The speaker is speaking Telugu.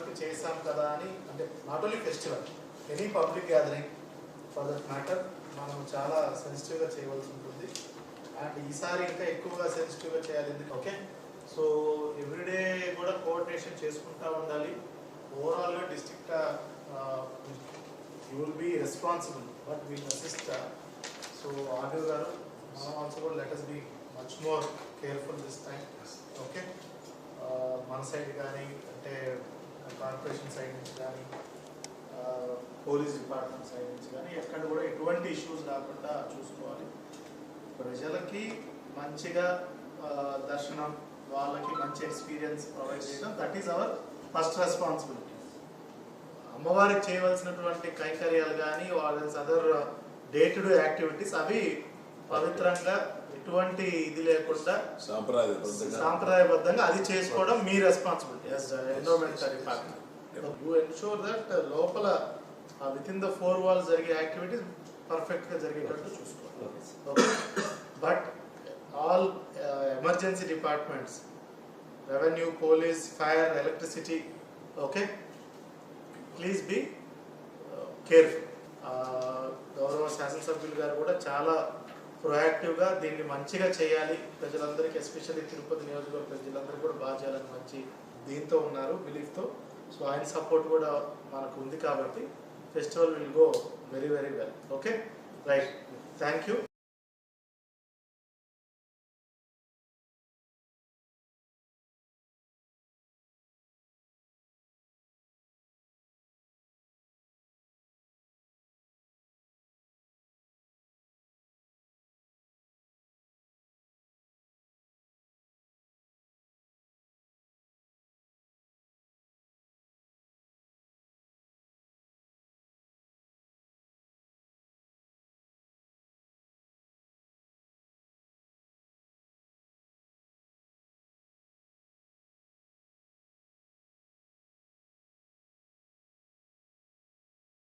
వరకు చేసాం కదా అని అంటే not only festival any public gathering for that matter మనం చాలా సెన్సిటివ్గా చేయవలసి ఉంటుంది. అండ్ ఈసారి ఇంకా ఎక్కువగా సెన్సిటివ్గా చేయాలి ఎందుకు ఓకే? సో ఎవ్రీడే కూడా కోఆర్డినేషన్ చేసుకుంటా ఉండాలి. ఓవరాల్గా district you will be responsible but will assist so order గారు మనం ఆల్సో కూడా let us be much more careful this time okay మన సైడ్ కానీ అంటే కార్పొరేషన్ సైడ్ నుంచి కానీ పోలీస్ డిపార్ట్మెంట్ సైడ్ నుంచి కానీ ఎక్కడ కూడా ఎటువంటి ఇష్యూస్ రాకుండా చూసుకోవాలి. ప్రజలకి మంచిగా దర్శనం వాళ్ళకి మంచి ఎక్స్పీరియన్స్ ప్రొవైడ్ చేయడం that is our first responsibility అమ్మవారికి చేయవలసినటువంటి కైంకర్యాలు కానీ వాళ్ళ other day to day activities అవి పవిత్రంగా ఎటువంటి ఇది లేకుండా సాంప్రదాయ సాంప్రదాయబద్ధంగా అది చేసుకోవడం మీ responsibility environment department you ensure that లోపల within the four walls జరిగే యాక్టివిటీస్ పర్ఫెక్ట్గా జరిగేటట్టు చూసుకోవాలి. But all emergency departments revenue police fire electricity okay please be careful గౌరవ శాసనసభ్యులు గారు కూడా చాలా ప్రొయాక్టివ్గా దీన్ని మంచిగా చేయాలి. ప్రజలందరికీ ఎస్పెషల్లీ తిరుపతి నియోజకవర్గ ప్రజలందరికీ కూడా బాగా చేయాలని మంచి దీంతో ఉన్నారు బిలీఫ్తో సో ఆయన సపోర్ట్ కూడా మనకు ఉంది కాబట్టి festival will go very very well. Okay? Right. Thank you